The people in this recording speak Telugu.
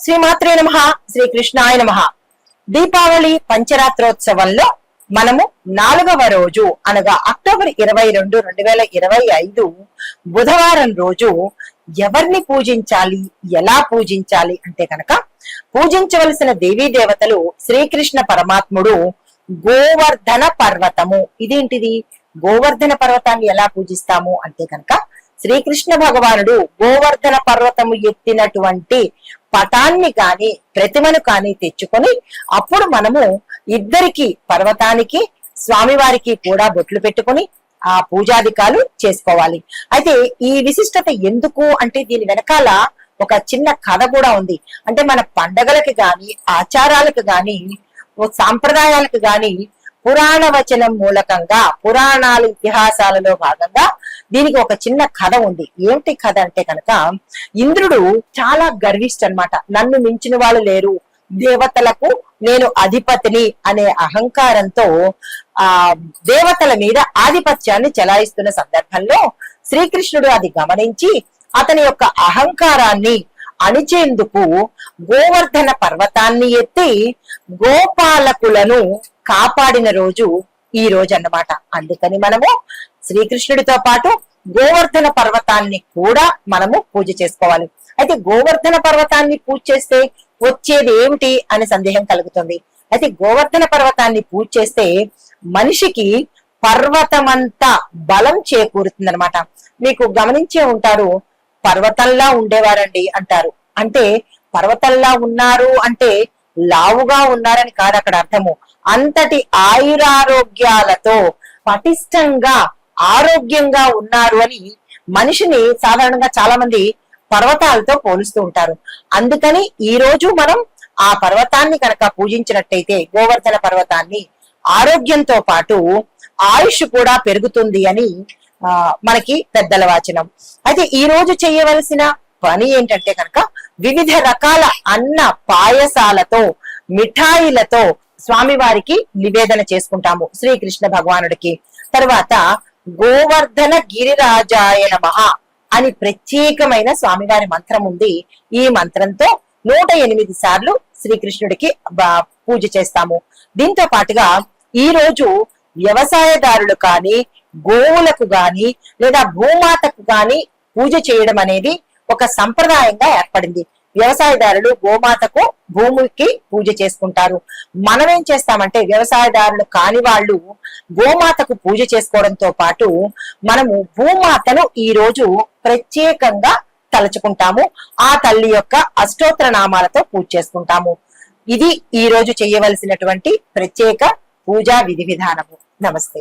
శ్రీమాత్రే నమ శ్రీకృష్ణాయ నమ. దీపావళి పంచరాత్రోత్సవంలో మనము నాలుగవ రోజు అనగా అక్టోబర్ ఇరవై రెండు రెండు వేల ఇరవై ఐదు బుధవారం రోజు ఎవరిని పూజించాలి ఎలా పూజించాలి అంటే కనుక పూజించవలసిన దేవీ దేవతలు శ్రీకృష్ణ పరమాత్ముడు గోవర్ధన పర్వతము. ఇదేంటిది? గోవర్ధన పర్వతాన్ని ఎలా పూజిస్తాము అంటే కనుక శ్రీకృష్ణ భగవానుడు గోవర్ధన పర్వతము ఎత్తినటువంటి పటాన్ని కాని ప్రతిమను కాని తెచ్చుకొని అప్పుడు మనము ఇద్దరికి పర్వతానికి స్వామివారికి కూడా బొట్లు పెట్టుకొని ఆ పూజాధికాలు చేసుకోవాలి. అయితే ఈ విశిష్టత ఎందుకు? అంటే దీని వెనకాల ఒక చిన్న కథ కూడా ఉంది. అంటే మన పండగలకు గాని ఆచారాలకు గాని సాంప్రదాయాలకు గాని పురాణ వచనం మూలకంగా పురాణాలు ఇతిహాసాలలో భాగంగా దీనికి ఒక చిన్న కథ ఉంది. ఏమిటి కథ అంటే కనుక ఇంద్రుడు చాలా గర్విష్ట అన్నమాట నన్ను మించిన వాళ్ళు లేరు. దేవతలకు నేను అధిపతిని అనే అహంకారంతో ఆ దేవతల మీద ఆధిపత్యాన్ని చెలాయిస్తున్న సందర్భంలో శ్రీకృష్ణుడు అది గమనించి అతని యొక్క అహంకారాన్ని అణిచేందుకు గోవర్ధన పర్వతాన్ని ఎత్తి గోపాలకులను కాపాడిన రోజు ఈ రోజు అన్నమాట అందుకని మనము శ్రీకృష్ణుడితో పాటు గోవర్ధన పర్వతాన్ని కూడా మనము పూజ చేసుకోవాలి. అయితే గోవర్ధన పర్వతాన్ని పూజ చేస్తే వచ్చేది ఏమిటి అనే సందేహం కలుగుతుంది. అయితే గోవర్ధన పర్వతాన్ని పూజ చేస్తే మనిషికి పర్వతమంతా బలం చేకూరుతుంది అనమాట మీకు గమనించే ఉంటారు పర్వతంలా ఉండేవారండి అంటారు. అంటే పర్వతంలా ఉన్నారు అంటే లావుగా ఉన్నారని కాదు అక్కడ అర్థము. అంతటి ఆయురారోగ్యాలతో పటిష్టంగా ఆరోగ్యంగా ఉన్నారు అని మనిషిని సాధారణంగా చాలా మంది పర్వతాలతో పోలుస్తూ ఉంటారు. అందుకని ఈ రోజు మనం ఆ పర్వతాన్ని కనుక పూజించినట్టయితే గోవర్ధన పర్వతాన్ని ఆరోగ్యంతో పాటు ఆయుష్ కూడా పెరుగుతుంది అని ఆ మనకి పెద్దల వాచనం. అయితే ఈ రోజు చేయవలసిన పని ఏంటంటే కనుక వివిధ రకాల అన్న పాయసాలతో మిఠాయిలతో స్వామివారికి నివేదన చేసుకుంటాము శ్రీకృష్ణ భగవానుడికి. తర్వాత గోవర్ధన గిరిరాజాయ నమ అని ప్రత్యేకమైన స్వామివారి మంత్రం ఉంది. ఈ మంత్రంతో నూట ఎనిమిది సార్లు శ్రీకృష్ణుడికి పూజ చేస్తాము. దీంతో పాటుగా ఈ రోజు వ్యవసాయదారులు కానీ గోవులకు గాని లేదా భూమాతకు గాని పూజ చేయడం అనేది ఒక సంప్రదాయంగా ఏర్పడింది. వ్యవసాయదారులు గోమాతకు భూమికి పూజ చేసుకుంటారు. మనం ఏం చేస్తామంటే వ్యవసాయదారులు కాని వాళ్ళు గోమాతకు పూజ చేసుకోవడంతో పాటు మనము భూమాతను ఈ రోజు ప్రత్యేకంగా తలుచుకుంటాము. ఆ తల్లి యొక్క అష్టోత్తర నామాలతో పూజ చేసుకుంటాము. ఇది ఈ రోజు చేయవలసినటువంటి ప్రత్యేక పూజా విధి విధానము. నమస్తే.